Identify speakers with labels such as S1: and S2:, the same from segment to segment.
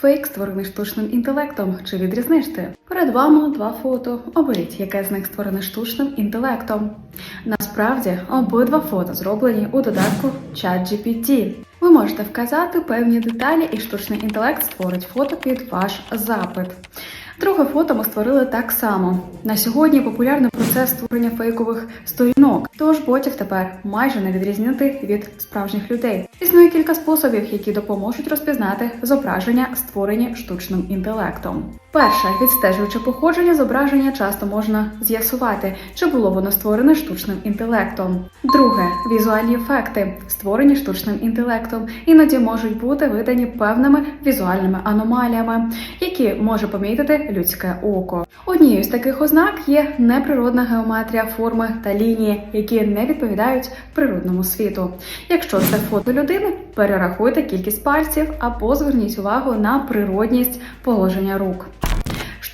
S1: Фейк створений штучним інтелектом. Чи відрізниш ти? Перед вами два фото. Оберіть, яке з них створене штучним інтелектом. Насправді, обидва фото зроблені у додатку ChatGPT. Ви можете вказати певні деталі, і штучний інтелект створить фото під ваш запит. Друге фото ми створили так само. На сьогодні популярний процес створення фейкових сторінок, тож ботів тепер майже не відрізнити від справжніх людей. Існує кілька способів, які допоможуть розпізнати зображення, створені штучним інтелектом. Перше, відстежуючи походження зображення, часто можна з'ясувати, чи було воно створене штучним інтелектом. Друге, візуальні ефекти, створені штучним інтелектом, іноді можуть бути видані певними візуальними аномаліями, які може помітити людське око. Однією з таких ознак є неприродна геометрія форми та лінії, які не відповідають природному світу. Якщо це фото людини, перерахуйте кількість пальців або зверніть увагу на природність положення рук.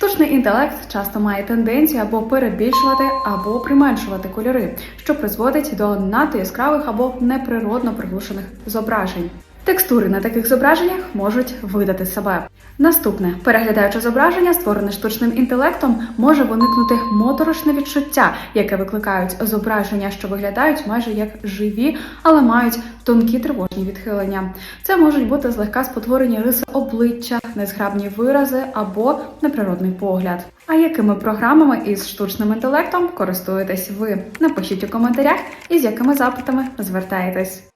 S1: Штучний інтелект часто має тенденцію або перебільшувати, або применшувати кольори, що призводить до надто яскравих або неприродно приглушених зображень. Текстури на таких зображеннях можуть видати себе. Наступне, переглядаючи зображення, створене штучним інтелектом, може виникнути моторошне відчуття, яке викликають зображення, що виглядають майже як живі, але мають тонкі тривожні відхилення. Це можуть бути злегка спотворені риси обличчя, незграбні вирази або неприродний погляд. А якими програмами із штучним інтелектом користуєтесь ви? Напишіть у коментарях і з якими запитами звертаєтесь.